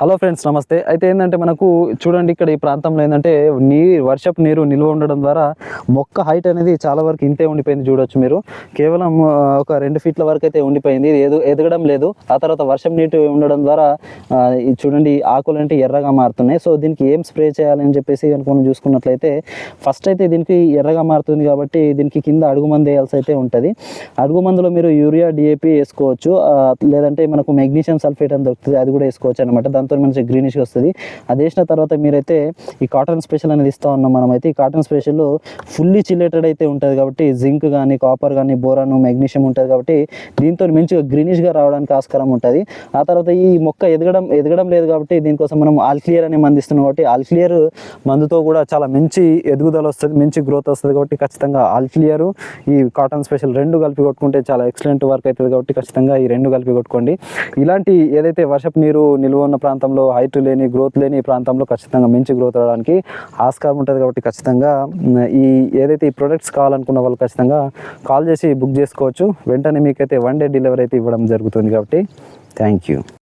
Hello friends నమస్తే. అయితే ఏంటంటే మనకు చూడండి ఇక్కడ ఈ ప్రాంతంలో ఏంటంటే నీ వర్షపు నీరు నిల్వ ఉండడం ద్వారా మొక్క హైట్ అనేది చాలా వరకు ఇంతే ఉండిపోయింది చూడొచ్చు మీరు. కేవలం ఒక రెండు ఫీట్ల వరకు అయితే ఉండిపోయింది. ఏదో ఎదు ఎదగడం లేదు. ఆ తర్వాత వర్షం నీటి ఉండడం ద్వారా చూడండి ఆకులు అంటే ఎర్రగా మారుతున్నాయి. సో దీనికి ఏం స్ప్రే చేయాలని చెప్పేసి కనుక చూసుకున్నట్లయితే ఫస్ట్ అయితే దీనికి ఎర్రగా మారుతుంది కాబట్టి దీనికి కింద అడుగు మందు వేయాల్సి అయితే ఉంటుంది. అడుగు మందులో మీరు యూరియా డిఏపి వేసుకోవచ్చు. లేదంటే మనకు మెగ్నీషియం సల్ఫేట్ అని దొరుకుతుంది. అది కూడా వేసుకోవచ్చు అనమాట దాంతో మంచి గ్రీనిష్ వస్తుంది. అది వేసిన తర్వాత మీరైతే ఈ కాటన్ స్పెషల్ అనేది ఇస్తా ఉన్నాం మనమైతే. ఈ కాటన్ స్పెషల్ ఫుల్లీ చిల్లేటెడ్ అయితే ఉంటుంది కాబట్టి జింక్ కానీ కాపర్ కానీ బోరాన్ మెగ్నీషియం ఉంటుంది కాబట్టి దీంతో మంచిగా గ్రీనిష్గా రావడానికి ఆస్కారం ఉంటుంది. ఆ తర్వాత ఈ మొక్క ఎదగడం ఎదగడం లేదు కాబట్టి దీనికోసం మనం ఆల్క్లియర్ అనే మంది ఇస్తున్నాం కాబట్టి ఆల్క్లియర్ మందుతో కూడా చాలా మంచి ఎదుగుదల వస్తుంది మంచి గ్రోత్ వస్తుంది కాబట్టి ఖచ్చితంగా ఆల్క్లియర్ ఈ కాటన్ స్పెషల్ రెండు కలిపి కొట్టుకుంటే చాలా ఎక్సలెంట్ వర్క్ అవుతుంది కాబట్టి ఖచ్చితంగా ఈ రెండు కలిపి కొట్టుకోండి. ఇలాంటి ఏదైతే వర్షపు నీరు నిల్వ ఉన్న ప్రాంతం ప్రాంతంలో హైట్ లేని గ్రోత్ లేని ప్రాంతంలో ఖచ్చితంగా మంచి గ్రోత్ రావడానికి ఆస్కారం ఉంటుంది కాబట్టి ఖచ్చితంగా ఈ ఏదైతే ఈ ప్రొడక్ట్స్ కావాలనుకున్న వాళ్ళు ఖచ్చితంగా కాల్ చేసి బుక్ చేసుకోవచ్చు. వెంటనే మీకైతే వన్ డే డెలివరీ అయితే ఇవ్వడం జరుగుతుంది కాబట్టి థ్యాంక్ యూ.